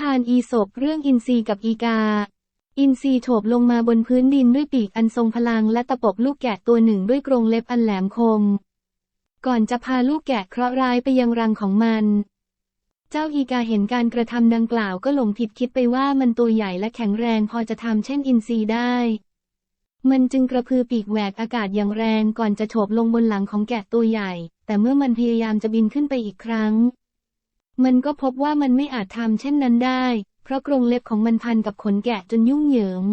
ทานอีสบเรื่องอินทรีกับอีกา อินทรีโฉบลงมาบนพื้นดินด้วยปีกอันทรงพลังและตะปบลูกแกะตัวหนึ่งด้วยกรงเล็บอันแหลมคม ก่อนจะพาลูกแกะเคราะห์ร้ายไปยังรังของมัน เจ้าอีกาเห็นการกระทำดังกล่าวก็หลงผิดคิดไปว่ามันตัวใหญ่และแข็งแรงพอจะทำเช่นอินทรีได้ มันจึงกระพือปีกแหวกอากาศอย่างแรงก่อนจะโฉบลงบนหลังของแกะตัวใหญ่ แต่เมื่อมันพยายามจะบินขึ้นไปอีกครั้ง มันก็พบว่ามันไม่อาจทำเช่นนั้นได้ เพราะกรงเล็บของมันพันกับขนแกะจนยุ่งเหยิง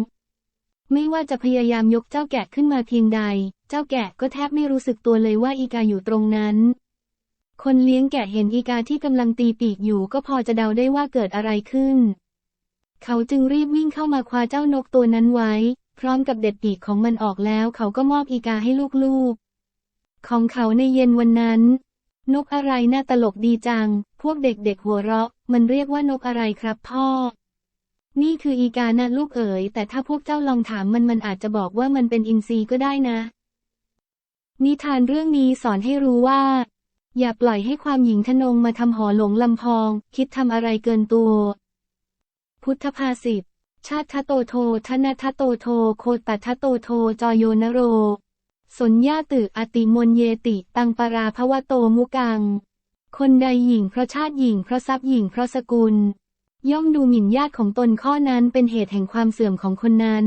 ไม่ว่าจะพยายามยกเจ้าแกะขึ้นมาเพียงใด เจ้าแกะก็แทบไม่รู้สึกตัวเลยว่าอีกาอยู่ตรงนั้น คนเลี้ยงแกะเห็นอีกาที่กำลังตีปีกอยู่ก็พอจะเดาได้ว่าเกิดอะไรขึ้น เขาจึงรีบวิ่งเข้ามาคว้าเจ้านกตัวนั้นไว้ พร้อมกับเด็ดปีกของมันออกแล้ว เขาก็มอบอีกาให้ลูกๆ ของเขาในเย็นวันนั้น นกอะไรน่าตลกดีจัง พวกเด็กๆหัวเราะ มันเรียกว่านกอะไรครับพ่อ นี่คืออีกานะลูกเอ๋ย แต่ถ้าพวกเจ้าลองถามมันมันอาจจะบอกว่ามันเป็นอินทรีก็ได้นะ นิทานเรื่องนี้สอนให้รู้ว่า อย่าปล่อยให้ความหญิงทนงมาทำหอหลงลำพอง คิดทำอะไรเกินตัว พุทธภาษิตชาติทะโตโทธนทะโตโท โคตัทะโตโท จอยโยนโร สนญาตึอติมนเยติ ตังปราภวโตมุกัง คนใดหญิงเพราะชาติหญิงเพราะทรัพย์หญิงเพราะสกุล ย่อมดูหมิ่นญาติของตนข้อนั้นเป็นเหตุแห่งความเสื่อมของคนนั้น